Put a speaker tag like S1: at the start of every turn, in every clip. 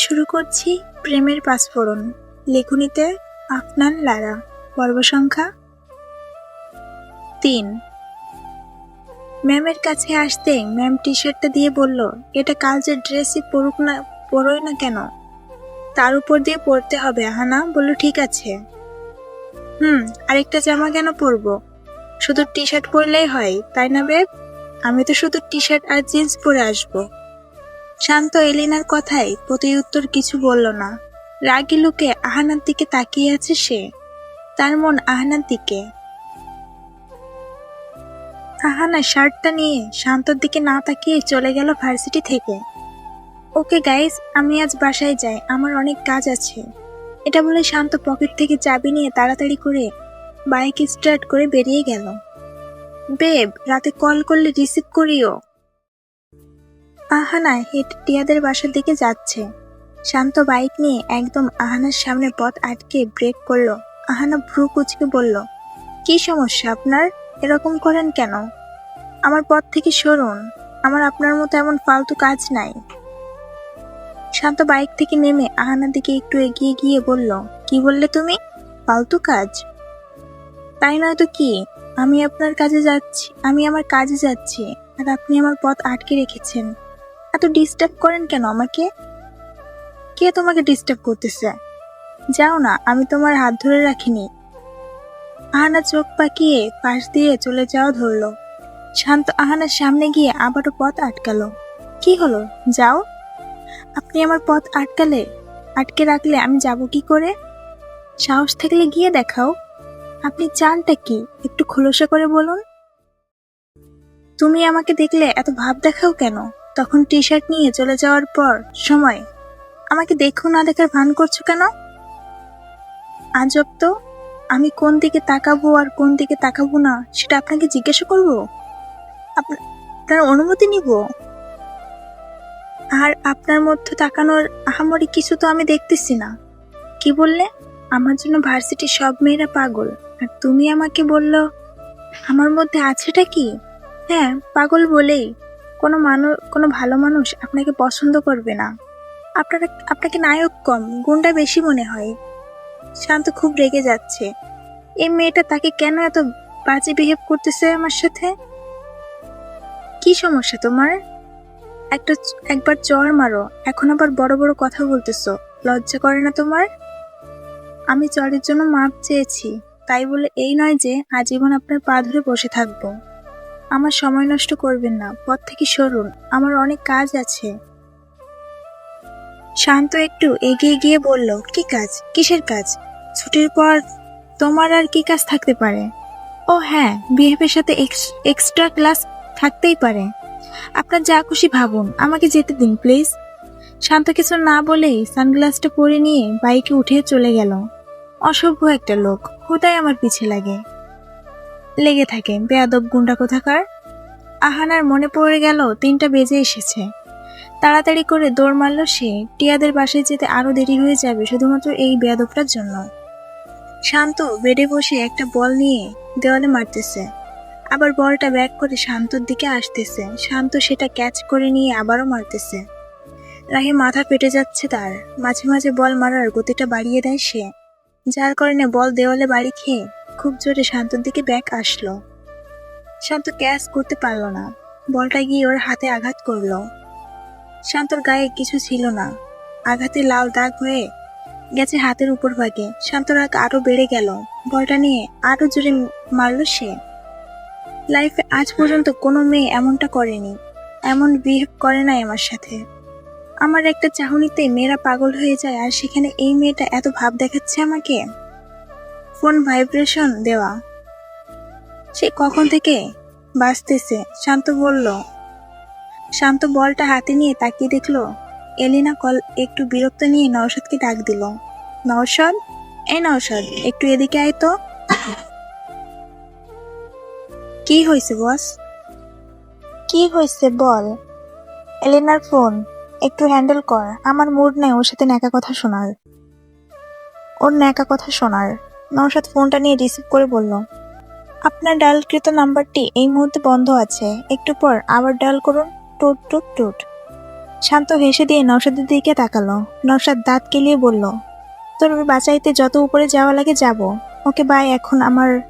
S1: শুরু করছি প্রেমের পাসফোরন লেখনীতে আফনান লারা। পর্ব সংখ্যা তিন। ম্যামের কাছে আসতে ম্যাম টি শার্টটা দিয়ে বলল, এটা কালচের ড্রেসই পরুক না, পরোই না কেন? তার উপর দিয়ে পরতে হবে আহানা বলল, ঠিক আছে। হুম, আরেকটা জামা কেন পরবো? শুধু টি শার্ট পরলেই হয়, তাই না, বেব? আমি তো শুধু টি শার্ট আর জিন্স পরে আসব। শান্ত এলিনার কথায় প্রতি উত্তর কিছু বলল না। রাগি লোকে আহানার দিকে তাকিয়ে আছে সে। তার মন আহানার দিকে। আহানা শার্টটা নিয়ে শান্তর দিকে না তাকিয়ে চলে গেল ভার্সিটি থেকে। ওকে গাইস, আমি আজ বাসায় যাই, আমার অনেক কাজ আছে। এটা বলে শান্ত পকেট থেকে চাবি নিয়ে তাড়াতাড়ি করে বাইক স্টার্ট করে বেরিয়ে গেল। বেব, রাতে কল করলে রিসিভ করিও। আহানা হেঁটে টিয়াদের বাসার দিকে যাচ্ছে। শান্ত বাইক নিয়ে একদম আহানার সামনে পথ আটকে ব্রেক করল। আহানা ভ্রু কুচকে বলল, কি সমস্যা আপনার? এরকম করেন কেন? আমার পথ থেকে সরুন। আমার আপনার মতো এমন ফালতু কাজ নাই। শান্ত বাইক থেকে নেমে আহানার দিকে একটু এগিয়ে গিয়ে বলল, কি বললে তুমি? ফালতু কাজ? তাই নয় তো কি? আমি আপনার কাজে যাচ্ছি, আমি আমার কাজে যাচ্ছি, আর আপনি আমার পথ আটকে রেখেছেন। এত ডিস্টার্ব করেন কেন আমাকে? কে তোমাকে ডিস্টার্ব করতেছে? যাও না, আমি তোমার হাত ধরে রাখিনি। আহানা চোখ পাকিয়ে পাশ দিয়ে চলে যাওয়া ধরলো। শান্ত আহানার সামনে গিয়ে আবারও পথ আটকালো। কি হলো? যাও। আপনি আমার পথ আটকালে? আটকে রাখলে আমি যাব কি করে? সাহস থাকলে গিয়ে দেখাও। আপনি চানটা কি? একটু খোলসা করে বলুন। তুমি আমাকে দেখলে এত ভাব দেখাও কেন? তখন টি শার্ট নিয়ে চলে যাওয়ার পর, সময়। আমাকে দেখো না দেখার ভান করছ কেন? আজব তো। আমি কোন দিকে তাকাবো আর কোন দিকে তাকাবো না, সেটা আপনাকে জিজ্ঞাসা করব? আপনা- আপনার অনুমতি নিব? আর আপনার মধ্যে তাকানোর আহামরি কিছু তো আমি দেখতেছি না। কি বললে? আমার জন্য ভার্সিটির সব মেয়েরা পাগল। আর তুমি আমাকে বলল, আমার মধ্যে আছেটা কি? হ্যাঁ পাগল বলেই। কোনো মানুষ কোনো ভালো মানুষ আপনাকে পছন্দ করবে না। আপনারা, আপনাকে নায়ক কম, গুণটা বেশি মনে হয়। শান্ত খুব রেগে যাচ্ছে। এই মেয়েটা তাকে কেন এত বাজে বিহেভ করতেছে আমার সাথে? কি সমস্যা তোমার? একটা একবার চর মারো, এখন আবার বড় বড় কথা বলতেছো, লজ্জা করে না তোমার? আমি চরের জন্য মাপ চেয়েছি, তাই বলে এই নয় যে আজীবন আপনার পা ধরে বসে থাকব। আমার সময় নষ্ট করবেন না, পথ থেকে সরুন, আমার অনেক কাজ আছে। শান্ত একটু এগিয়ে গিয়ে বলল, কি কাজ? কিসের কাজ? ছুটির পর তোমার আর কি কাজ থাকতে পারে? ও হ্যাঁ বিহেভের সাথে এক্সট্রা ক্লাস থাকতেই পারে। আপনার যা খুশি ভাবুন, আমাকে যেতে দিন, প্লিজ। শান্ত কিছু না বলেই সানগ্লাসটা পরে নিয়ে বাইকে উঠে চলে গেল। অসভ্য একটা লোক হুদাই আমার পিছে লাগে। লেগে থাকে। বেয়াদব গুন্ডা কোথাকার? আহানার মনে পড়ে গেল, তিনটা বেজে এসেছে। তাড়াতাড়ি করে দৌড় মারল সে। টিয়াদের বাসায় যেতে আরও দেরি হয়ে যাবে শুধুমাত্র এই বেয়াদবটার জন্য। শান্ত বেডে বসে একটা বল নিয়ে দেওয়ালে মারতেছে। আবার বলটা ব্যাক করে শান্তর দিকে আসতেছে। শান্ত সেটা ক্যাচ করে নিয়ে আবারও মারতেছে। রাহে মাথা পেটে যাচ্ছে তার। মাঝে মাঝে বল মারার গতিটা বাড়িয়ে দেয় সে। যার কারণে বল দেওয়ালে বাড়ি খেয়ে খুব জোরে শান্তর দিকে ব্যাক আসলো। শান্ত ক্যাচ করতে পারল না। বলটা গিয়ে ওর হাতে আঘাত করল। শান্তর গায়ে কিছু ছিল না। আঘাতে লাল দাগ হয়ে গেছে হাতের উপর ভাগে। শান্ত রাগ আরও বেড়ে গেল। বলটা নিয়ে আরও জোরে মারলো সে। লাইফে আজ পর্যন্ত কোনো মেয়ে এমনটা করেনি। এমন বিহেভ করে নাই আমার সাথে। আমার একটা চাহনিতে মেয়েরা পাগল হয়ে যায় আর সেখানে এই মেয়েটা এত ভাব দেখাচ্ছে আমাকে? ফোন ভাইব্রেশন দেওয়া। সে কখন থেকে বাঁচতেছে শান্ত বলল। শান্ত বলটা হাতে নিয়ে তাকিয়ে দেখল, এলিনা কল একটু বিরক্ত নিয়ে নওশাদকে ডাক দিল। নওশাদ? এই নওশাদ, একটু এদিকে আয় তো। কি হয়েছে, বস? কি হয়েছে বল? এলিনার ফোন, একটু হ্যান্ডেল কর। আমার মুড নেই, ওর সাথে ন্যাকা কথা শোনার। ওর ন্যাকা কথা শোনার। নওশাদ ফোনটা নিয়ে রিসিভ করে বলল, আপনার ডায়ালকৃত নাম্বারটি এই মুহূর্তে বন্ধ আছে। একটু পর আবার ডায়াল করুন। টুট টুট টুট। শান্ত হেসে দিয়ে নৌসাদের দিকে তাকালো। নৌসাদ দাঁত কেলিয়ে বলল, তোর বাঁচাইতে যত উপরে যাওয়া লাগে যাব। ওকে বাই, এখন আমার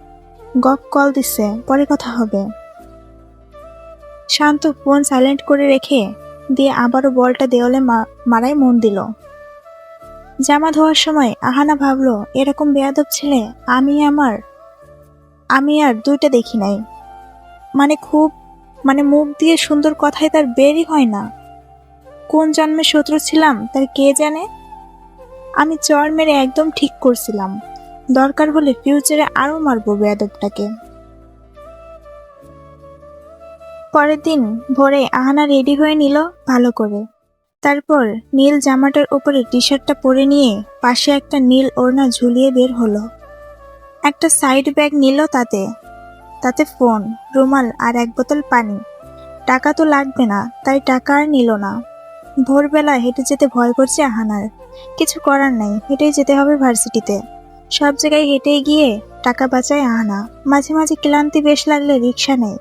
S1: গপ কল দিচ্ছে। পরে কথা হবে। শান্ত ফোন সাইলেন্ট করে রেখে দিয়ে আবারও বলটা দেওয়ালে মা- মারাই মন দিল। জামা ধোয়ার সময় আহানা ভাবলো, এরকম বেয়াদব ছেলে আমি আমার, আমি আর দুইটা দেখি নাই। মানে খুব মানে মুখ দিয়ে সুন্দর কথায় তার বেরই হয় না। কোন জন্মে শত্রু ছিলাম, তার কে জানে? আমি চর মেরে একদম ঠিক করছিলাম। দরকার হলে ফিউচারে আরও মারবো বেয়াদবটাকে। পরের দিন ভোরে আহানা রেডি হয়ে নিল ভালো করে। তারপর নীল জামাটার উপরে টি শার্টটা পরে নিয়ে পাশে একটা নীল ওড়না ঝুলিয়ে বের হলো। একটা সাইড ব্যাগ নিল তাতে। তাতে ফোন, রুমাল আর এক বোতল পানি। টাকা তো লাগবে না, তাই টাকা আর নিল না। ভোরবেলা হেঁটে যেতে ভয় করছে আহানার। কিছু করার নাই, হেঁটেই যেতে হবে ভার্সিটিতে। সব জায়গায় হেঁটে গিয়ে টাকা বাঁচায় আহানা। মাঝে মাঝে ক্লান্তি বেশ লাগলে রিক্সা নেই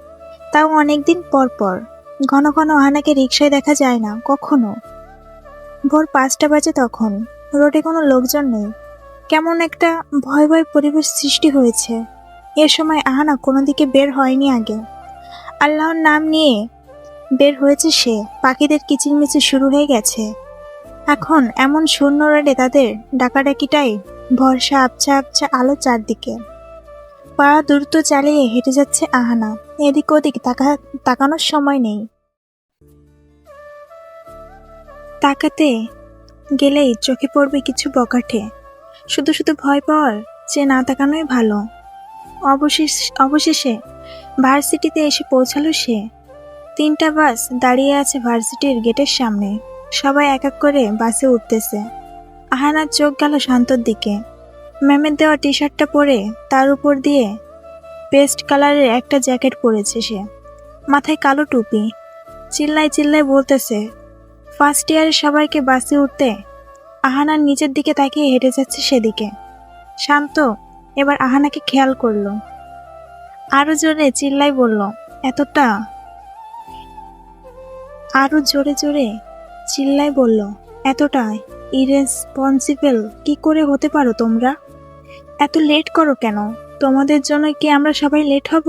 S1: তাও অনেকদিন পর পর। ঘন ঘন আহানাকে রিক্সায় দেখা যায় না, কখনো। ভোর পাঁচটা বাজে তখন। রোডে কোনো লোকজন নেই। কেমন একটা ভয় ভয় পরিবেশ সৃষ্টি হয়েছে। এ সময় আহানা কোনো দিকে বের হয়নি আগে। আল্লাহর নাম নিয়ে বের হয়েছে সে। পাখিদের কিচিরমিচির শুরু হয়ে গেছে। এখন এমন শূন্য রোডে তাদের ডাকাডাকিটাই ভরসা আবছা আবছা আলো চারদিকে। পা দ্রুত চালিয়ে হেঁটে যাচ্ছে আহানা এদিক ওদিক তাকা, তাকানোর সময় নেই। তাকাতে গেলেই চোখে পড়বে কিছু বকাঠে। শুধু শুধু ভয় পাওয়ার যে না তাকানোই ভালো। অবশেষ, অবশেষে ভার্সিটিতে এসে পৌঁছালো সে। তিনটা বাস দাঁড়িয়ে আছে ভার্সিটির গেটের সামনে। সবাই এক এক করে বাসে উঠতেছে। আহানার চোখ গেল শান্তর দিকে। ম্যামের দেওয়া টি শার্টটা পরে তার উপর দিয়ে পেস্ট কালারের একটা জ্যাকেট পরেছে সে। মাথায় কালো টুপি। চিল্লায় চিল্লায় বলতেছে ফার্স্ট ইয়ারে সবাইকে বাসে উঠতে? আহানার নিচের দিকে তাকিয়ে হেঁটে যাচ্ছে সেদিকে। শান্ত, এবার আহানাকে খেয়াল করল। আরও জোরে চিল্লাই বলল, এতটা? আরও জোরে জোরে চিল্লাই বলল, এতটা? ইরেসপন্সিবল? কি করে হতে পারো তোমরা? এত লেট করো কেন? তোমাদের জন্য কি আমরা সবাই লেট হব?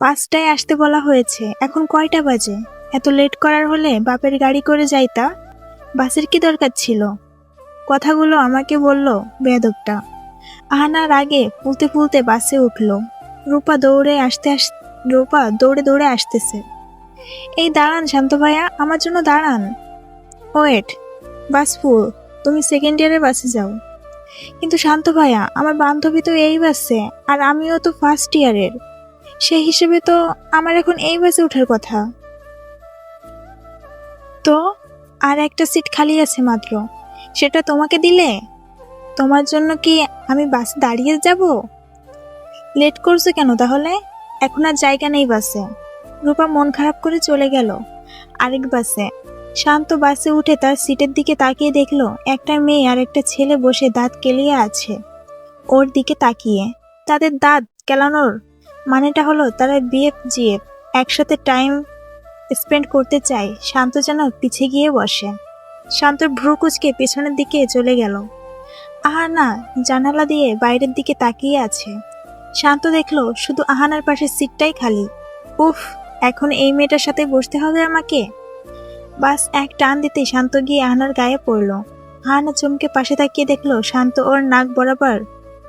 S1: পাঁচটায় আসতে বলা হয়েছে, এখন কয়টা বাজে? এত লেট করার হলে বাপের গাড়ি করে যাইতা? বাসের কি দরকার ছিল? কথাগুলো আমাকে বলল বেয়াদবটা। আহানার আগে ফুলতে ফুলতে বাসে উঠল। রূপা দৌড়ে আসতে আস রূপা দৌড়ে দৌড়ে আসতেছে। এই দাঁড়ান শান্ত ভাইয়া, আমার জন্য দাঁড়ান। ওয়েট বাস ফুল তুমি সেকেন্ড ইয়ারের বাসে যাও। কিন্তু শান্ত ভাইয়া, আমার বান্ধবী তো এই বাসে আর আমিও তো ফার্স্ট ইয়ারের সেই হিসেবে তো আমার এখন এই বাসে ওঠার কথা। তো, আর একটা সিট খালি আছে মাত্র। সেটা তোমাকে দিলে? তোমার জন্য কি আমি বাসে দাঁড়িয়ে যাব? লেট করছ কেন তাহলে? এখন আর জায়গা নেই বাসে রূপা মন খারাপ করে চলে গেল আরেক বাসে শান্ত বাসে উঠে তার সিটের দিকে তাকিয়ে দেখল, একটা মেয়ে আর একটা ছেলে বসে দাঁত কেলিয়ে আছে। ওর দিকে তাকিয়ে, তাদের দাঁত কেলানোর মানেটা হলো তারা বিএফ জিএফ একসাথে টাইম স্পেন্ড করতে চায়, শান্ত যেন পিছে গিয়ে বসে। শান্তর ভ্রু কুচকে পেছনের দিকে চলে গেল। আহানা জানালা দিয়ে বাইরের দিকে তাকিয়ে আছে। শান্ত দেখল শুধু আহানার পাশের সিটটাই খালি। উফ, এখন এই মেয়েটার সাথে বসতে হবে আমাকে? বাস এক টান দিতে শান্ত গিয়ে আহানার গায়ে পড়ল। আহানা চমকে পাশে তাকিয়ে দেখল, শান্ত ওর নাক বরাবর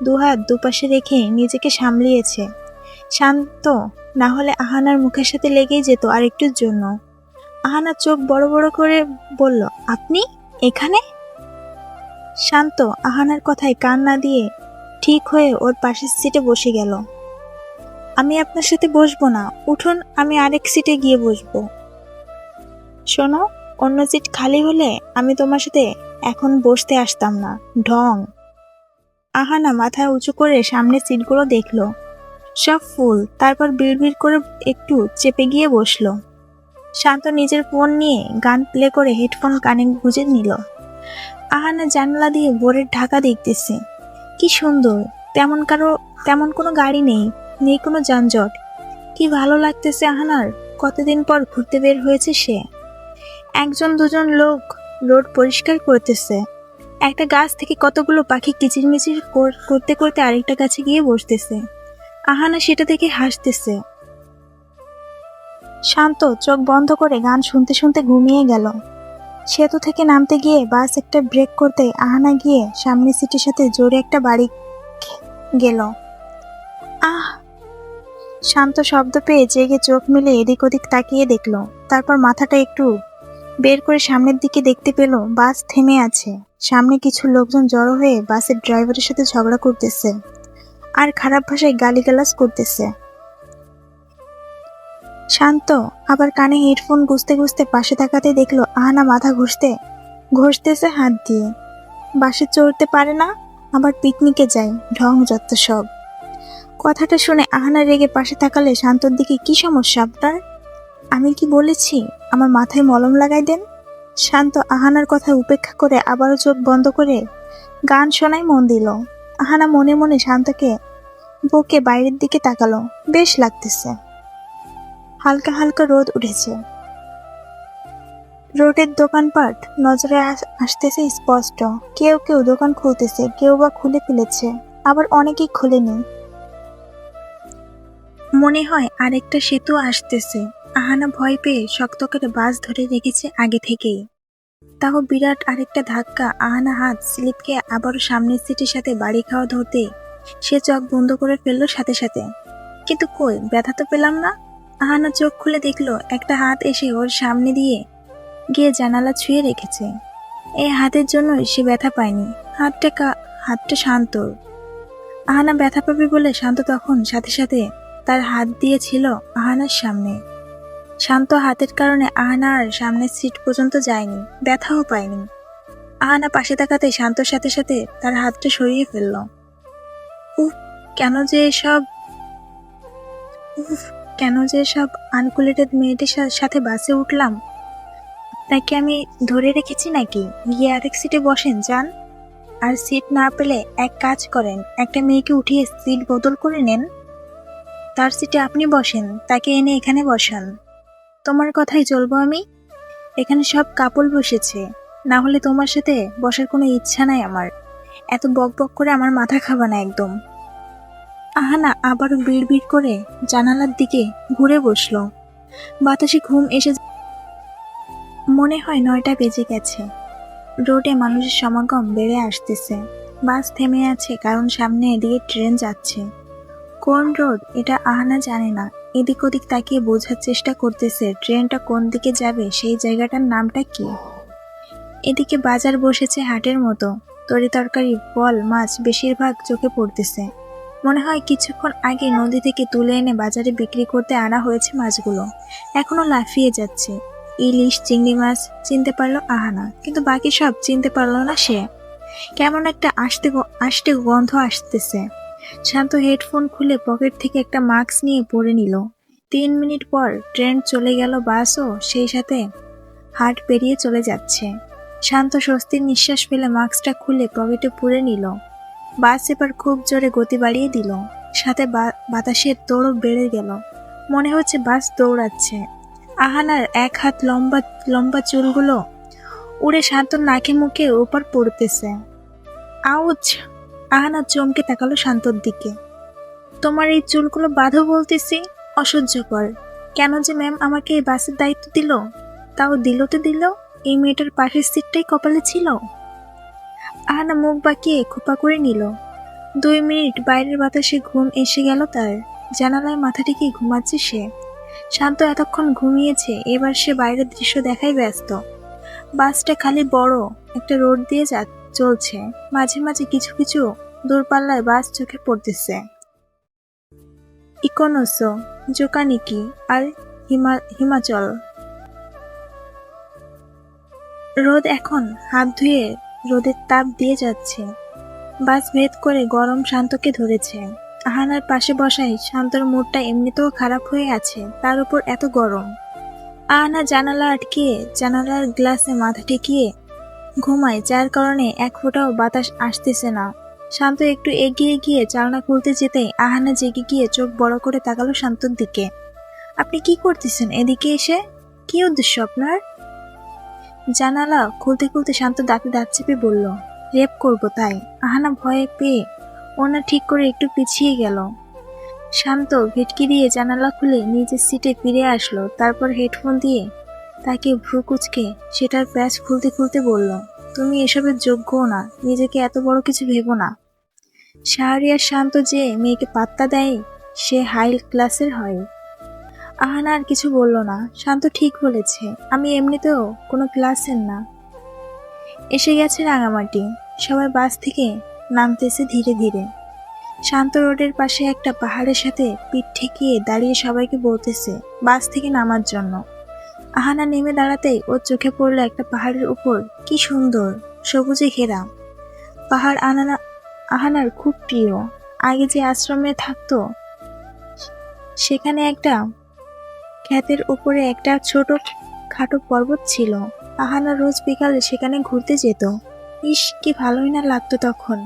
S1: দুহাত দুপাশে রেখে নিজেকে সামলিয়েছে। শান্ত না হলে আহানার মুখের সাথে লেগেই যেত আরেকটুর জন্য। আহানা চোখ বড় বড় করে বলল, আপনি এখানে? শান্ত আহানার কথায় কান না দিয়ে ঠিক হয়ে ওর পাশের সিটে বসে গেল। আমি আপনার সাথে বসবো না, উঠুন, আমি আরেক সিটে গিয়ে বসবো। শোনো, অন্য সিট খালি হলে আমি তোমার সাথে এখন বসতে আসতাম না। ঢং। আহানা মাথা উঁচু করে সামনের সিটগুলো দেখল। সব ফুল, তারপর বিড়বিড় করে একটু চেপে গিয়ে বসল। শান্ত নিজের ফোন নিয়ে গান প্লে করে হেডফোন কানে গুঁজে নিল। আহানা জানলা দিয়ে ভোরের ঢাকা দেখতেছে। কি সুন্দর, তেমন কারও, তেমন কোনো গাড়ি নেই নেই কোনো যানজট। কি ভালো লাগতেছে আহানার, কতদিন পর ঘুরতে বের হয়েছে সে? একজন দুজন লোক রোড পরিষ্কার করতেছে। একটা গাছ থেকে কতগুলো পাখি কিচিরমিচির কর- করতে করতে আরেকটা গাছে গিয়ে বসতেছে। আহানা সেটা দেখে হাসতেছে। শান্ত চোখ বন্ধ করে গান শুনতে শুনতে ঘুমিয়ে গেল। সেতু থেকে নামতে গিয়ে বাস একটা ব্রেক করতে আহানা গিয়ে সামনের সিটির সাথে জোরে একটা বাড়ি গেল। আহ! শান্ত শব্দ পেয়ে জেগে চোখ মেলে এদিক ওদিক তাকিয়ে দেখল। তারপর মাথাটা একটু বের করে সামনের দিকে দেখতে পেল বাস থেমে আছে। সামনে কিছু লোকজন জড়ো হয়ে বাসের ড্রাইভারের সাথে ঝগড়া করতেছে আর খারাপ ভাষায় গালিগালাজ করতেছে। শান্ত, আবার কানে হেডফোন গুজতে গুজতে পাশে তাকাতে দেখল আহানা মাথা ঘুষতে, ঘষতেছে হাত দিয়ে। বাসে চড়তে পারে না, আবার পিকনিকে যায়, ঢং যত সব। কথাটা শুনে আহানা রেগে পাশে তাকালে শান্তর দিকে, কি সমস্যা আপনার? আমি কি বলেছি? আমার মাথায় মলম লাগাই দেন? শান্ত আহানার কথা উপেক্ষা করে আবারও চোখ বন্ধ করে গান শোনাই মন দিল। আহানা মনে মনে শান্তকে বকে বাইরের দিকে তাকালো। বেশ লাগতেছে। হালকা হালকা রোদ উঠেছে। রোডের দোকানপাট নজরে আস- আসতেছে স্পষ্ট। কেউ কেউ দোকান খুলতেছে, কেউ বা খুলে ফেলেছে। আবার অনেকেই খুলেনি। মনে হয় আরেকটা সেতু আসতেছে। আহানা ভয় পেয়ে শক্ত করে বাস ধরে রেখেছে আগে থেকেই। তাও বিরাট আরেকটা ধাক্কা আহানা হাত স্লিপ খেয়ে আবারও সামনের সিটের সাথে বাড়ি খাওয়া ধরতে সে চোখ বন্ধ করে ফেলল সাথে সাথে। কিন্তু কই, ব্যথা তো পেলাম না? আহানা চোখ খুলে দেখল একটা হাত এসে ওর সামনে দিয়ে গিয়ে জানালা ছুঁয়ে রেখেছে। এই হাতের জন্যই সে ব্যথা পায়নি। হাতটা কা, হাতটা শান্ত। আহানা ব্যথা পাবে বলে শান্ত তখন সাথে সাথে তার হাত দিয়েছিল আহানার সামনে। শান্ত হাতের কারণে আহানা আর সামনের সিট পর্যন্ত যায়নি, ব্যথাও পায়নি। আহানা পাশে তাকাতে শান্তর সাথে সাথে তার হাতটা সরিয়ে ফেলল। উফ, কেন যে সব উফ, কেন যে সব আনকুলেটেড মেয়েদের সাথে বাসে উঠলাম? নাকি আমি ধরে রেখেছি নাকি? গিয়ে আরেক সিটে বসেন, যান। আর সিট না পেলে এক কাজ করেন, একটা মেয়েকে উঠিয়ে সিট বদল করে নেন। তার সিটে আপনি বসেন, তাকে এনে এখানে বসান। তোমার কথাই চলবো আমি। এখানে সব কাপল বসেছে। না হলে তোমার সাথে বসার কোনো ইচ্ছা নাই আমার। এত বক বক করে আমার মাথা খাবা না একদম। আহানা আবারও বিড় বিড় করে জানালার দিকে ঘুরে বসল। বাতাসে ঘুম এসে মনে হয় নয়টা বেজে গেছে। রোডে মানুষের সমাগম বেড়ে আসতেছে। বাস থেমে আছে, কারণ সামনে এদিকে ট্রেন যাচ্ছে। কোন রোড? এটা আহানা জানে না। এদিক ওদিক তাকিয়ে বোঝার চেষ্টা করতেছে, ট্রেনটা কোন দিকে যাবে, সেই জায়গাটার নামটা কি? এদিকে বাজার বসেছে হাটের মতো, তরি তরকারি ফল মাছ বেশিরভাগ চোখে পড়তেছে। মনে হয় কিছুক্ষণ আগে নদী থেকে তুলে এনে বাজারে বিক্রি করতে আনা হয়েছে মাছগুলো। এখনও লাফিয়ে যাচ্ছে। ইলিশ, চিংড়ি মাছ, চিনতে পারল আহানা, কিন্তু বাকি সব চিনতে পারল না সে। কেমন একটা আসতে আষ্টে গন্ধ আসতেছে। শান্ত হেডফোন খুলে পকেট থেকে একটা মাস্ক নিয়ে পরে নিল। তিন মিনিট পর ট্রেন চলে গেল বাসও সেই সাথে হাট পেরিয়ে চলে যাচ্ছে। শান্ত স্বস্তির নিঃশ্বাস ফেলে মাস্কটা খুলে পকেটে পুরে নিল। বাস এবার খুব জোরে গতি বাড়িয়ে দিল। সাথে বাতাসের তোড়ও বেড়ে গেল। মনে হচ্ছে বাস দৌড়াচ্ছে। আহানার এক হাত লম্বা লম্বা চুলগুলো উড়ে শান্ত নাকে মুখে ওপর পড়তেছে। আউচ! আহানা চমকে তাকালো শান্তর দিকে। তোমার এই চুলগুলো বাঁধো বলতেছি, অসহ্যকর। কেন যে ম্যাম আমাকে এই বাসের দায়িত্ব দিল? তাও দিল তো দিল, এই মেয়েটার পাশের সিটটাই কপালে ছিল। আহানা মুখ বাঁকিয়ে খোপা করে নিল। দুই মিনিট বাইরের বাতাসে ঘুম এসে গেল তার। জানালায় মাথা ঠেকে ঘুমাচ্ছে সে। শান্ত এতক্ষণ ঘুমিয়েছে, এবার সে বাইরের দৃশ্য দেখাই ব্যস্ত। বাসটা খালি বড়, একটা রোড দিয়ে যা চলছে। মাঝে মাঝে কিছু কিছু দূরপাল্লায় বাস চোখে পড়তেছে। ইকোনোসো, জোকানিকি আর হিমা হিমাচল। রোদ এখন হাত ধুয়ে রোদের তাপ দিয়ে যাচ্ছে। বাস ভেদ করে গরম শান্তকে ধরেছে। আহানার পাশে বসাই শান্তর মুডটা এমনিতেও খারাপ হয়ে আছে, তার উপর এত গরম। আহানা জানালা আটকিয়ে জানালার গ্লাসে মাথা ঠেকিয়ে ঘুমায়, যার কারণে এক ফোঁটাও বাতাস আসতেছে না। শান্ত একটু এগিয়ে গিয়ে জানলা খুলতে যেতেই আহানা জেগে গিয়ে চোখ বড় করে তাকালো শান্তর দিকে। আপনি কি করতেছেন এদিকে এসে? কি উদ্দেশ্য আপনার? জানালা খুলতে খুলতে শান্ত দাঁতে দাঁত চেপে বলল, রেপ করব তাই। আহানা ভয়ে পেয়ে ওনা ঠিক করে একটু পিছিয়ে গেল। শান্ত ভেটকি দিয়ে জানালা খুলে নিজের সিটে ফিরে আসলো, তারপর হেডফোন দিয়ে তাকে ভ্রু কুচকে সেটার প্যাচ খুলতে খুলতে বলল, তুমি এসবের যোগ্যও না, নিজেকে এত বড় কিছু ভেবো না। শাহরিয়ার শান্ত যে মেয়েকে পাত্তা দেয়, সে হাই ক্লাসের হয়। আহানা আর কিছু বলল না, শান্ত ঠিক বলেছে, আমি এমনিতেও কোনো ক্লাসের না। এসে গেছে রাঙামাটি, সবাই বাস থেকে নামতেছে ধীরে ধীরে। শান্ত রোডের পাশে একটা পাহাড়ের সাথে পিঠ ঠেকিয়ে দাঁড়িয়ে সবাইকে বলতেছে, বাস থেকে নামার জন্য। আহানা নেমে দাঁড়াতেই ওর চোখে পড়ল একটা পাহাড়ের উপর। কি সুন্দর, সবুজে ঘেরা। পাহাড় আনানা, আহানার খুব প্রিয়। আগে যে আশ্রমে থাকতো, সেখানে একটা ক্ষেতের উপরে একটা ছোট খাটো পর্বত ছিল। আহানা রোজ বিকালে সেখানে ঘুরতে যেত। ইস, কি ভালোই না লাগতো তখন।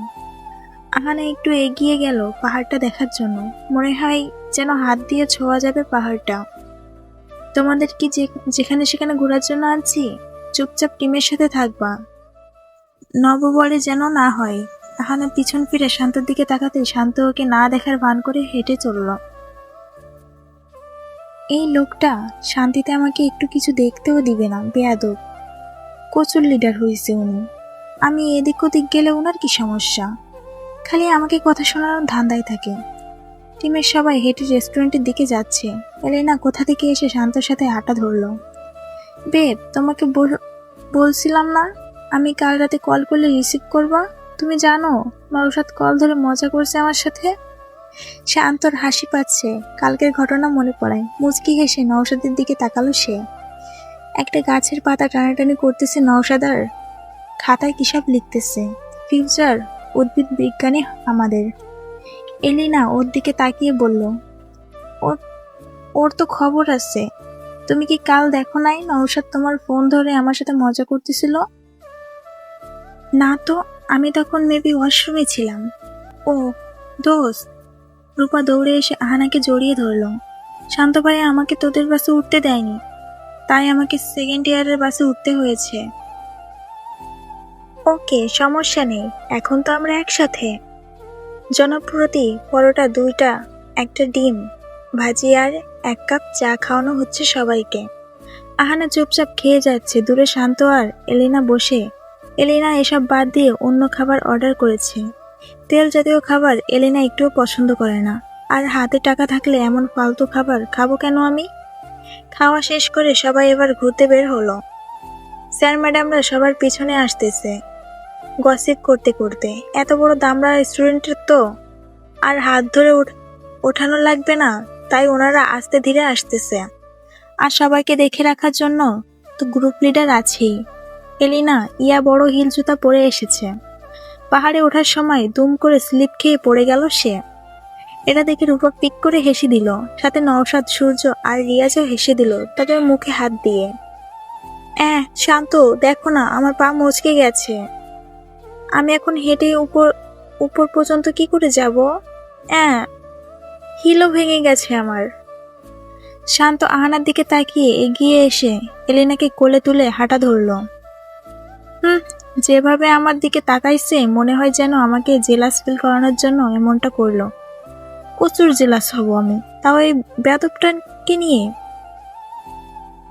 S1: আহানা একটু এগিয়ে গেল পাহাড়টা দেখার জন্য। মনে হয় যেন হাত দিয়ে ছোঁয়া যাবে পাহাড়টা। তোমাদের কি যেখানে সেখানে ঘোরার জন্য আনছি? চুপচাপ টিমের সাথে থাকবা। নববরে যেন না হয় আহানা পিছন ফিরে শান্তর দিকে তাকাতে শান্ত ওকে না দেখার ভান করে হেঁটে চলল। এই লোকটা শান্তিতে আমাকে একটু কিছু দেখতেও দিবে না, বেয়াদব। কচুর লিডার হয়েছে উনি। আমি এদিক ওদিক গেলে ওনার কি সমস্যা? খালি আমাকে কথা শোনানোর ধান্দায় থাকে। টিমের সবাই হেঁটে রেস্টুরেন্টের দিকে যাচ্ছে। এলেনা কোথা থেকে এসে শান্তর সাথে হাঁটা ধরলো? বেব তোমাকে বল- বলছিলাম না, আমি কাল রাতে কল করলে রিসিভ করবা? তুমি জানো নরসাদ কল ধরে মজা করছে আমার সাথে? শান্তর হাসি পাচ্ছে, কালকের ঘটনা মনে পড়ায় মুচকি হেসে নওশাদের দিকে তাকালো সে। একটা গাছের পাতা টানাটানি করতেছে নওশাদার খাতায় কি সব লিখতেছে? ফিউচার, উদ্ভিদ বিজ্ঞানী আমাদের। এলিনা ওর দিকে তাকিয়ে বলল ওর ওর তো খবর আছে। তুমি কি কাল দেখো নাই? নৌসাদ তোমার ফোন ধরে আমার সাথে মজা করতেছিল? না তো, আমি তখন মেবি ওয়াশরুমে ছিলাম। ও, দোস্ত, রূপা দৌড়ে এসে আহানাকে জড়িয়ে ধরলো। শান্ত ভাই আমাকে তোদের বাসে উঠতে দেয়নি। তাই আমাকে সেকেন্ড ইয়ারের বাসে উঠতে হয়েছে। ওকে, সমস্যা নেই, এখন তো আমরা একসাথে। জনপ্রতি পরোটা দুইটা, একটা ডিম, ভাজি আর এক কাপ চা খাওয়ানো হচ্ছে সবাইকে। আহানা চুপচাপ খেয়ে যাচ্ছে, দূরে শান্ত আর এলিনা বসে। এলিনা এসব বাদ দিয়ে অন্য খাবার অর্ডার করেছে। তেল জাতীয় খাবার এলিনা একটুও পছন্দ করে না। আর হাতে টাকা থাকলে এমন ফালতু খাবার খাব কেন আমি? খাওয়া শেষ করে সবাই এবার ঘুরতে বের হলো। স্যার ম্যাডামরা সবার পিছনে আসতেছে। গসিপ করতে করতে। এত বড় দামড়া রেস্টুরেন্টের তো? আর হাত ধরে ওঠানো লাগবে না? তাই ওনারা আস্তে ধীরে আসতেছে। আর সবাইকে দেখে রাখার জন্য তো গ্রুপ লিডার আছেই। এলিনা, ইয়া বড় হিল জুতা পরে এসেছে। পাহাড়ে ওঠার সময় দুম করে স্লিপ খেয়ে পড়ে গেল সে। এটা দেখে রূপা পিক করে হেসে দিল। সাথে নওশাদ, সূর্য আর রিয়াজও হেসে দিল তাদের মুখে হাত দিয়ে। অ্যাঁ, শান্ত, দেখো না, আমার পা মচকে গেছে। আমি এখন হেঁটে উপর উপর পর্যন্ত কি করে যাব? হ্যাঁ হিলও ভেঙে গেছে আমার। শান্ত আহানার দিকে তাকিয়ে এগিয়ে এসে এলিনাকে কোলে তুলে হাঁটা ধরলো। হুম, যেভাবে আমার দিকে তাকাইছে, মনে হয় যেন আমাকে জেলাস ফিল করানোর জন্য এমনটা করল। প্রচুর জেলাস হব আমি, তাও এই বেদবটাকে নিয়ে।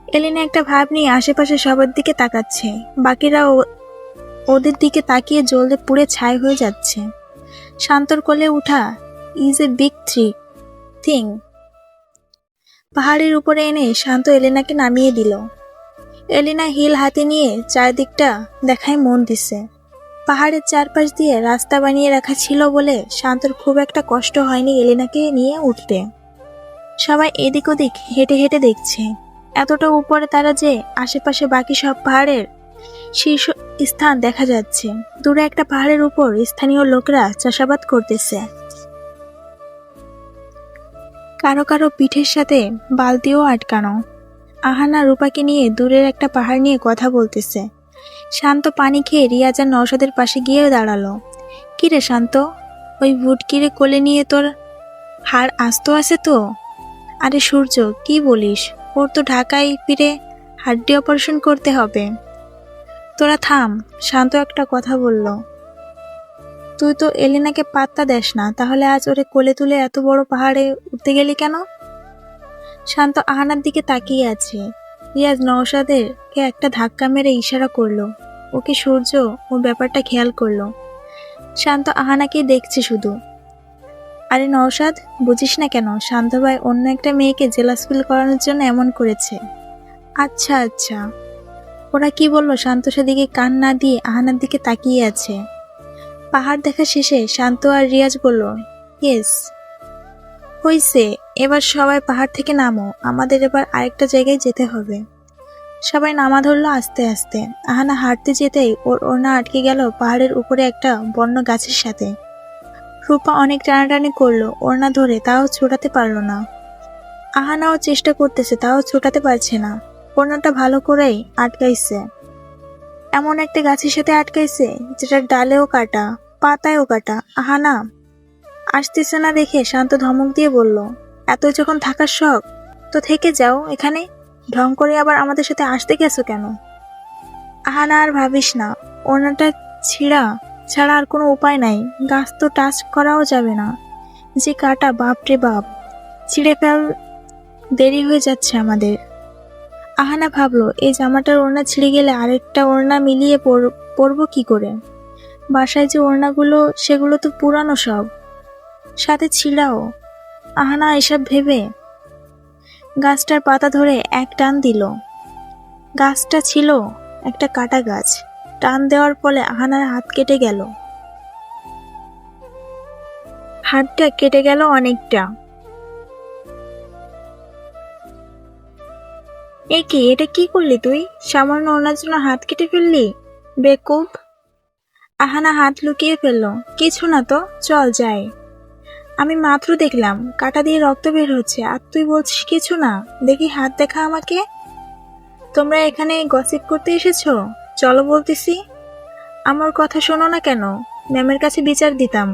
S1: এলিনা একটা ভাব নিয়ে আশেপাশে সবার দিকে তাকাচ্ছে, বাকিরা ওদের দিকে তাকিয়ে জ্বলতে পুড়ে ছাই হয়ে যাচ্ছে। শান্তর কোলে উঠা is a big three thing পাহাড়ের উপরে এনে শান্ত এলেনাকে নামিয়ে দিল। এলিনা হিল হাতে নিয়ে চারদিকটা দেখায় মন দিছে। পাহাড়ের চারপাশ দিয়ে রাস্তা বানিয়ে রাখা ছিল বলে শান্তর খুব একটা কষ্ট হয়নি এলিনাকে নিয়ে উঠতে। সবাই এদিক ওদিক হেঁটে হেঁটে দেখছে। এতটা উপরে তারা যে আশেপাশে বাকি সব পাহাড়ের শীর্ষ স্থান দেখা যাচ্ছে। দূরে একটা পাহাড়ের উপর স্থানীয় লোকরা চাষাবাদ করতেছে। কারও কারও পিঠের সাথে বালতিও আটকানো। আহানা রূপাকে নিয়ে দূরের একটা পাহাড় নিয়ে কথা বলতেছে। শান্ত পানি খেয়ে রিয়াজ আর পাশে গিয়ে দাঁড়াল। কিরে শান্ত? ওই ভুটকিরে কোলে নিয়ে তোর হাড় আস্ত আছে তো? আরে সূর্য, কি বলিস? ওর তো ঢাকায় ফিরে হাড্ডি অপারেশন করতে হবে। তোরা থাম, শান্ত একটা কথা বলল। তুই তো এলিনাকে পাত্তা দেস না, তাহলে আজ ওরে কোলে তুলে এত বড় পাহাড়ে উঠতে গেলি কেন? শান্ত আহানার দিকে তাকিয়ে আছে। রিয়াজ নওশাদের কে একটা ধাক্কা মেরে ইশারা করল। ওকে সূর্য ও ব্যাপারটা খেয়াল করল। শান্ত আহানাকে দেখছে শুধু। আরে নওশাদ, বুঝিস না কেন শান্ত ভাই অন্য একটা মেয়েকে জেলাস ফিল করানোর জন্য এমন করেছে। আচ্ছা আচ্ছা। ওরা কি বলল? শান্ত সেদিকে কান না দিয়ে আহানার দিকে তাকিয়ে আছে। পাহাড় দেখা শেষে শান্ত আর রিয়াজ বলল ইয়েস হইছে, এবার সবাই পাহাড় থেকে নামো, আমাদের এবার আরেকটা জায়গায় যেতে হবে। সবাই নামা ধরলো আস্তে আস্তে। আহানা হাঁটতে যেতেই ওর ওড়না আটকে গেল পাহাড়ের উপরে একটা বন্য গাছের সাথে। রূপা অনেক টানাটানি করল, ওড়না ধরে তাও ছোটাতে পারল না। আহানাও চেষ্টা করতেছে, তাও ছোটাতে পারছে না। ওড়নাটা ভালো করেই আটকাইছে। এমন একটা গাছের সাথে আটকাইছে, যেটার ডালেও কাটা। পাতায়ও কাটা আহা না। আসতেছে না দেখে শান্ত ধমক দিয়ে বলল, এত যখন থাকার শখ, তো থেকে যাও এখানে। ঢং করে আবার আমাদের সাথে আসতে গেছো কেন? আহানা আর ভাবিস না। ওনাটা ছিঁড়া, ছাড়া আর কোনো উপায় নাই। গাছ তো টাচ করাও যাবে না। যে কাটা বাপ রে বাপ। ছিঁড়ে ফেল, দেরি হয়ে যাচ্ছে আমাদের। আহানা ভাবলো, এই জামাটার ওড়না ছিঁড়ে গেলে আরেকটা ওড়না মিলিয়ে পর- পরবো কি করে? বাসায় যে ওড়নাগুলো, সেগুলো তো পুরানো সব। সাথে ছিঁড়াও। আহানা এসব ভেবে। গাছটার পাতা ধরে এক টান দিল। গাছটা ছিল একটা কাটা গাছ। টান দেওয়ার ফলে আহানার হাত কেটে গেল। হাতটা কেটে গেল অনেকটা। এ এটা কি করলি তুই? সামান্য ওনার জন্য হাত কেটে ফেললি? বেকুব। আহানা হাত লুকিয়ে ফেলল। কিছু না তো, চল যাই। আমি মাত্র দেখলাম, কাটা দিয়ে রক্ত বের হচ্ছে। আর তুই বলছিস কিছু না? দেখি হাত দেখা আমাকে? তোমরা এখানে গসিপ করতে এসেছ? চলো বলতেছি। আমার কথা শোনো না কেন? ম্যামের কাছে বিচার দিতাম।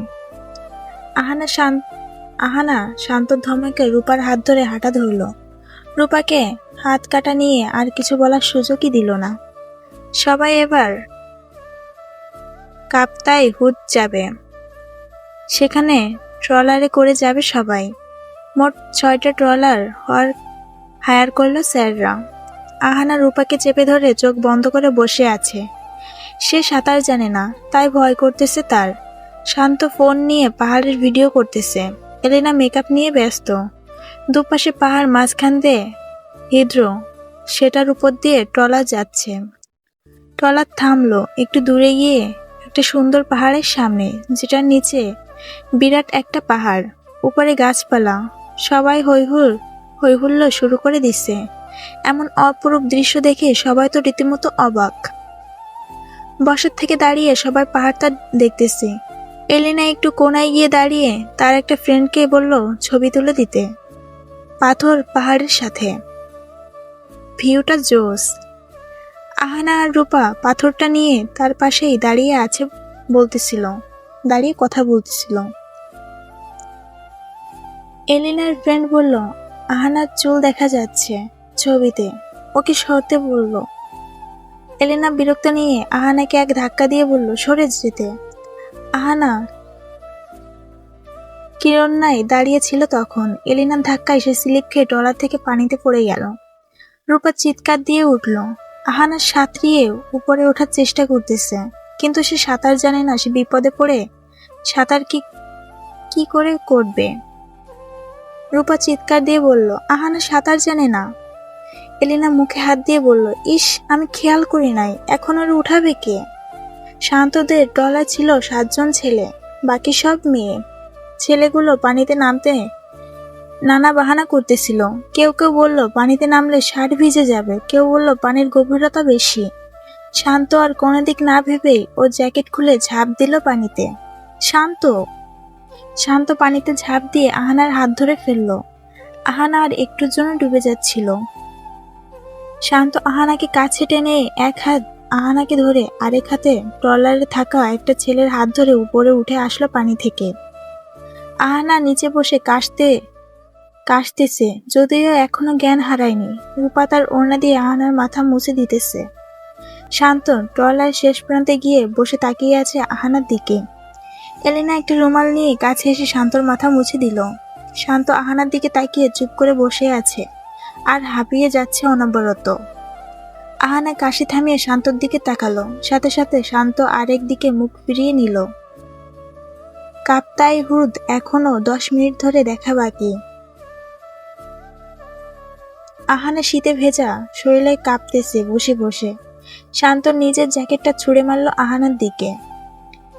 S1: আহানা শান্ত আহানা শান্ত ধমকে রূপার হাত ধরে হাঁটা ধরল। রূপাকে হাত কাটা নিয়ে আর কিছু বলার সুযোগই দিল না। সবাই এবার কাপ্তাই হুদ যাবে। সেখানে ট্রলারে করে যাবে সবাই। মোট ছয়টা ট্রলার হওয়ার হায়ার করল স্যাররা। আহানা রূপাকে চেপে ধরে চোখ বন্ধ করে বসে আছে। সে সাঁতার জানে না, তাই ভয় করতেছে তার। শান্ত ফোন নিয়ে পাহাড়ের ভিডিও করতেছে। এলেনা মেকআপ নিয়ে ব্যস্ত। দুপাশে পাহাড় মাঝখান দিয়ে হিদ্র সেটার উপর দিয়ে ট্রলার যাচ্ছে। ট্রলার থামলো, একটু দূরে গিয়ে একটা সুন্দর পাহাড়ের সামনে, যেটার নিচে বিরাট একটা পাহাড়, উপরে গাছপালা, সবাই হৈহুল হৈহুল্য শুরু করে দিচ্ছে। এমন অপরূপ দৃশ্য দেখে সবাই তো রীতিমতো অবাক। বসার থেকে দাঁড়িয়ে সবাই পাহাড়টা দেখতেছে। এলিনা একটু কোনায় গিয়ে দাঁড়িয়ে তার একটা ফ্রেন্ডকে বলল ছবি তুলে দিতে। পাথর পাহাড়ের সাথে। ভিউটা জোস। আহানা আর রূপা পাথরটা নিয়ে তার পাশেই দাঁড়িয়ে আছে বলতেছিল, দাঁড়িয়ে কথা বলতেছিল। এলিনার ফ্রেন্ড বলল, আহানার চুল দেখা যাচ্ছে ছবিতে, ওকে সরতে বলল। এলিনা বিরক্ত নিয়ে আহানাকে এক ধাক্কা দিয়ে বলল, সরে যেতে। আহানা কিরণ নাই দাঁড়িয়ে ছিল তখন, এলিনার ধাক্কায় এসে স্লিপ খেয়ে টলার থেকে পানিতে পড়ে গেল। রূপা চিৎকার দিয়ে উঠল আহানা সাঁতরিয়ে উপরে ওঠার চেষ্টা করতেছে, কিন্তু সে সাঁতার জানে না, সে বিপদে পড়ে। সাঁতার কি কি করে করবে? রূপা চিৎকার দিয়ে বলল, আহানা সাঁতার জানে না। এলিনা মুখে হাত দিয়ে বলল, ইস, আমি খেয়াল করি নাই, এখন আর উঠাবে কে? শান্তদের টলা ছিল সাতজন ছেলে, বাকি সব মেয়ে। ছেলেগুলো পানিতে নামতে নানা বাহানা করতেছিল। কেউ কেউ বলল, পানিতে নামলে শার্ট ভিজে যাবে। কেউ বলল, পানির গভীরতা বেশি। শান্ত আর কোনো দিক না ভেবেই ও জ্যাকেট খুলে ঝাঁপ দিল পানিতে। শান্ত? শান্ত পানিতে ঝাঁপ দিয়ে আহানার হাত ধরে ফেলল। আহানা আর একটুর জন্য ডুবে যাচ্ছিল। শান্ত আহানাকে কাছে টেনে এক হাত আহানাকে ধরে আরেক হাতে ট্রলারে থাকা একটা ছেলের হাত ধরে উপরে উঠে আসলো পানি থেকে। আহানা নিচে বসে কাশতে কাশতেছে, যদিও এখনও জ্ঞান হারায়নি। রূপা তার ওড়না দিয়ে আহানার মাথা মুছে দিতেছে। শান্ত ট্রলার শেষ প্রান্তে গিয়ে বসে তাকিয়ে আছে আহানার দিকে। এলিনা একটা রুমাল নিয়ে কাছে এসে শান্তর মাথা মুছে দিল। শান্ত আহানার দিকে তাকিয়ে চুপ করে বসে আছে আর হাঁপিয়ে যাচ্ছে অনবরত। আহানা কাশি থামিয়ে শান্তর দিকে তাকালো। সাথে সাথে শান্ত আরেক দিকে মুখ ফিরিয়ে নিল। কাপ্তাই হ্রদ এখনও দশ মিনিট ধরে দেখা বাকি। আহানা শীতে ভেজা শরীরে কাঁপতেছে, বসে বসে। শান্ত নিজের জ্যাকেটটা ছুঁড়ে মারল আহানার দিকে।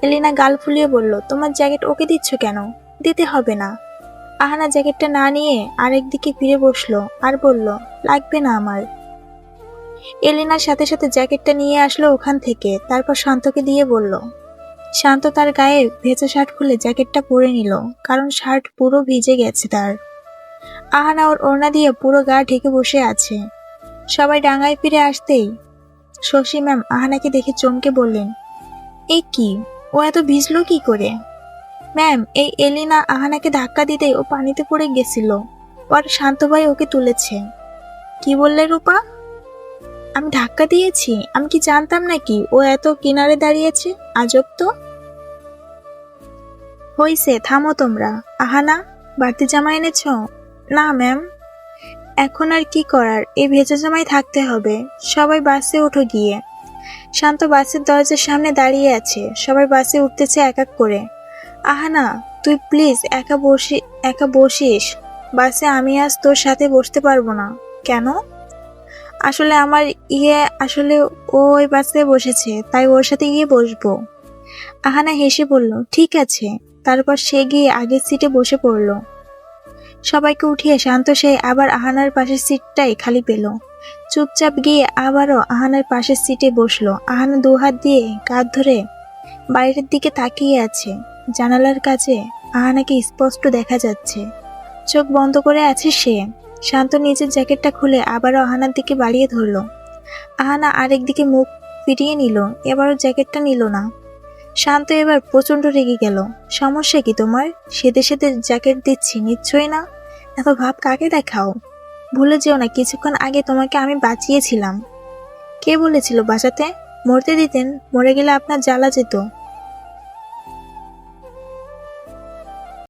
S1: এলিনা গাল ফুলিয়ে বলল, তোমার জ্যাকেট ওকে দিচ্ছ কেন? দিতে হবে না। আহানা জ্যাকেটটা না নিয়ে আরেক দিকে ফিরে বসল আর বলল, লাগবে না আমার। এলিনার সাথে সাথে জ্যাকেটটা নিয়ে আসলো ওখান থেকে, তারপর শান্তকে দিয়ে বলল, শান্ত তার গায়ে ভেজা শার্ট খুলে জ্যাকেটটা পরে নিল, কারণ শার্ট পুরো ভিজে গেছে তার। আহানা ওর ওড়না দিয়ে পুরো গা ঢেকে বসে আছে। সবাই ডাঙায় ফিরে আসতেই শশী ম্যাম আহানাকে দেখে চমকে বললেন এই কি? ও এত ভিজলো কি করে? ম্যাম, এই এলিনা আহানাকে ধাক্কা দিতেই ও পানিতে পড়ে গেছিল। পর শান্ত ভাই ওকে তুলেছে। কি বললে রূপা? আমি ধাক্কা দিয়েছি, আমি কি জানতাম নাকি ও এত কিনারে দাঁড়িয়েছে? আজব তো! হইছে, থামো তোমরা। আহানা, বাড়তি জামা এনেছ? না, ম্যাম। এখন আর কি করার? এই ভেজা জামাই থাকতে হবে। সবাই বাসে ওঠো গিয়ে। শান্ত বাসের দরজার সামনে দাঁড়িয়ে আছে। সবাই বাসে উঠতেছে এক এক করে। আহানা, তুই প্লিজ একা বসি, একা বসিস। বাসে আমি আজ তোর সাথে বসতে পারব না। কেন? আসলে আমার ইয়ে আসলে ও ওই বাসে বসেছে। তাই ওর সাথে গিয়ে বসবো। আহানা হেসে বলল, ঠিক আছে। তারপর সে গিয়ে আগের সিটে বসে পড়ল। সবাইকে উঠিয়ে শান্ত সে আবার আহানার পাশের সিটটাই খালি পেল। চুপচাপ গিয়ে আবারও আহানার পাশের সিটে বসল। আহানা দুহাত দিয়ে কাঁধ ধরে বাইরের দিকে তাকিয়ে আছে। জানালার কাছে আহানাকে স্পষ্ট দেখা যাচ্ছে। চোখ বন্ধ করে আছে সে। শান্ত নিজের জ্যাকেটটা খুলে আবারও আহানার দিকে বাড়িয়ে ধরলো। আহানা আরেক দিকে মুখ ফিরিয়ে নিল, এবারও জ্যাকেটটা নিল না। শান্ত এবার প্রচণ্ড রেগে গেল। সমস্যা কি তোমার? সেদে সেদে জ্যাকেট দিচ্ছি নিশ্চয়ই না। এত ভাব কাকে দেখাও? ভুলে যেও না, কিছুক্ষণ আগে তোমাকে আমি বাঁচিয়েছিলাম। কে বলেছিল বাঁচাতে? মরতে দিতেন, মরে গেলে আপনার জ্বালা যেত।